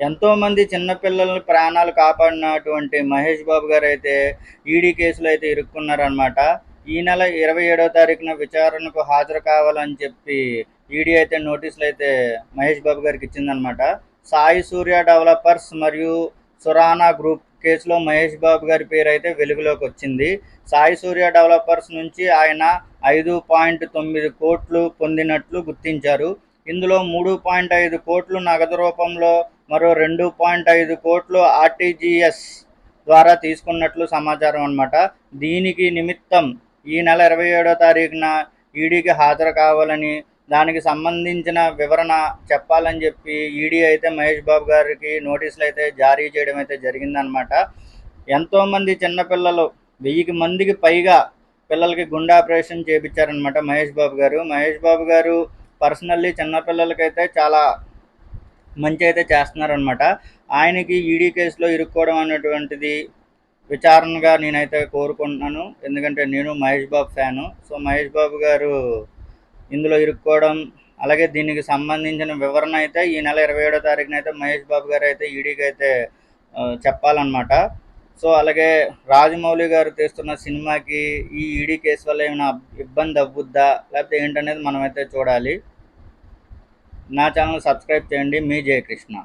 ఎంతోమంది చిన్నపిల్లల ప్రాణాలు కాపాడినటువంటి మహేష్ బాబు గారు అయితే ఈడీ కేసులో అయితే ఇరుక్కున్నారనమాట ఈ నెల ఇరవై ఏడో తారీఖున విచారణకు హాజరు కావాలని చెప్పి ఈడీ అయితే నోటీసులు అయితే మహేష్ బాబు గారికి ఇచ్చిందనమాట సాయి సూర్య డెవలపర్స్ మరియు సురానా గ్రూప్ కేసులో మహేష్ బాబు గారి పేరు అయితే వెలుగులోకి వచ్చింది. సాయి సూర్య డెవలపర్స్ నుంచి ఆయన ఐదు పాయింట్ తొమ్మిది కోట్లు పొందినట్లు గుర్తించారు. ఇందులో మూడు పాయింట్ ఐదు కోట్లు నగదు రూపంలో మరో రెండు పాయింట్ ఐదు కోట్లు ఆర్టీజీఎస్ ద్వారా తీసుకున్నట్లు సమాచారం అనమాట దీనికి నిమిత్తం ఈ నెల ఇరవై ఏడో తారీఖున ఈడీకి హాజరు కావాలని దానికి సంబంధించిన వివరణ చెప్పాలని చెప్పి ఈడీ అయితే మహేష్ బాబు గారికి నోటీసులు అయితే జారీ చేయడం అయితే జరిగిందనమాట ఎంతోమంది చిన్నపిల్లలు వెయ్యికి మందికి పైగా పిల్లలకి గుండె ఆపరేషన్ చేయించారనమాట మహేష్ బాబు గారు. మహేష్ బాబు గారు పర్సనల్లీ చిన్నపిల్లలకైతే చాలా మంచి అయితే చేస్తున్నారనమాట ఆయనకి ఈడీ కేసులో ఇరుక్కోవడం అనేటువంటిది విచారణగా నేనైతే కోరుకుంటున్నాను. ఎందుకంటే నేను మహేష్ బాబు ఫ్యాను. సో మహేష్ బాబు గారు ఇందులో ఇరుక్కోవడం అలాగే దీనికి సంబంధించిన వివరణ అయితే ఈ నెల ఇరవై ఏడో తారీఖున అయితే మహేష్ బాబు గారు అయితే ఈడీకి అయితే చెప్పాలన్నమాట. సో అలాగే రాజమౌళి గారు తీస్తున్న సినిమాకి ఈ ఈడీ కేసు వల్ల ఏమైనా ఇబ్బంది అవ్వుద్దా? లేకపోతే ఏంటనేది మనమైతే చూడాలి. నా ఛానల్ సబ్స్క్రైబ్ చేయండి. మీ జయకృష్ణ.